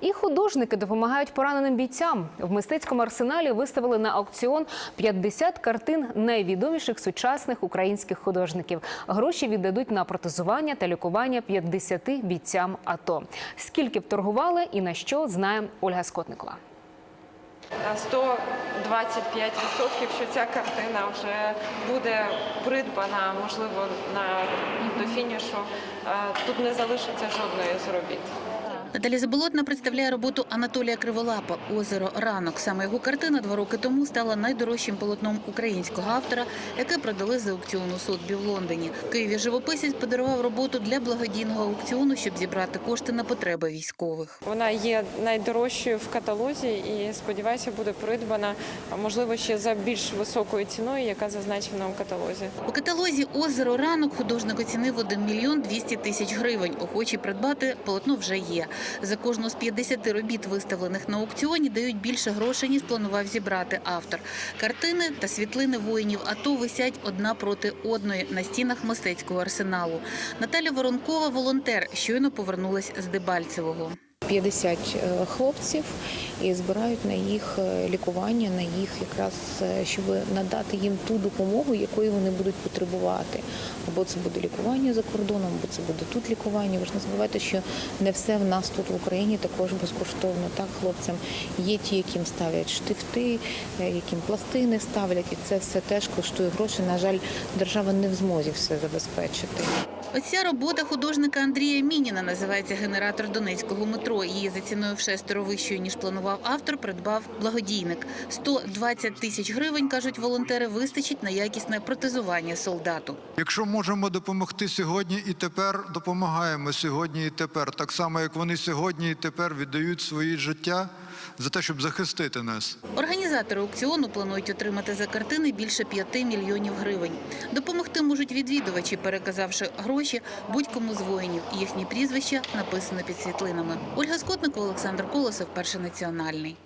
І художники допомагають пораненим бійцям. В мистецькому арсеналі виставили на аукціон 50 картин найвідоміших сучасних українських художників. Гроші віддадуть на протезування та лікування 50 бійцям АТО. Скільки б торгували і на що знає Ольга Скотникова. 125%, що ця картина вже буде придбана, можливо, на до фінішу. Е, Тут не залишиться жодної з робіт. Наталя Заболотна представляє роботу Анатолія Криволапа Озеро ранок. Саме його картина два роки тому стала найдорожчим полотном українського автора, яке продали з аукціону Сотбі в Лондоні. В Києві живописець подарував роботу для благодійного аукціону, щоб зібрати кошти на потреби військових. Вона є найдорожчою в каталозі і сподіваюся, буде придбана можливо ще за більш високою ціною, яка зазначена у каталозі. У каталозі Озеро ранок художник оцінив 1 мільйон 200 тисяч гривень. Охочі придбати полотно вже є. За кожну з 50 робіт, виставлених на аукціоні, дають більше грошей, ніж планував зібрати автор. Картини та світлини воїнів АТО висять одна проти одної на стінах мистецького арсеналу. Наталя Воронкова, волонтер, щойно повернулась з Дебальцевого. 50 е, хлопців і збирають на їх е, лікування, на їх якраз е, щоб надати їм ту допомогу, якої вони будуть потребувати. Або це буде лікування за кордоном, або це буде тут лікування. Ви ж не забувайте, що не все в нас тут в Україні також безкоштовно. Так, хлопцям є ті, яким ставлять штифти, яким пластини ставлять, і це все теж коштує гроші. На жаль, держава не в змозі все забезпечити. Оця робота художника Андрія Мініна називається генератор Донецького метро. Її за ціною в шестеро вищою, ніж планував автор, придбав благодійник. 120 тисяч гривень, кажуть волонтери, вистачить на якісне протезування солдату. Якщо можемо допомогти сьогодні і тепер, допомагаємо сьогодні і тепер. Так само, як вони сьогодні і тепер віддають свої життя за те, щоб захистити нас. Організатори аукціону планують отримати за картини більше 5 мільйонів гривень. Допомогти можуть відвідувачі, переказавши гроші будь-кому з воїнів. Їхні прізвища написано під світлинами. Ольга Скотникова, Олександр Колосов, перший національний.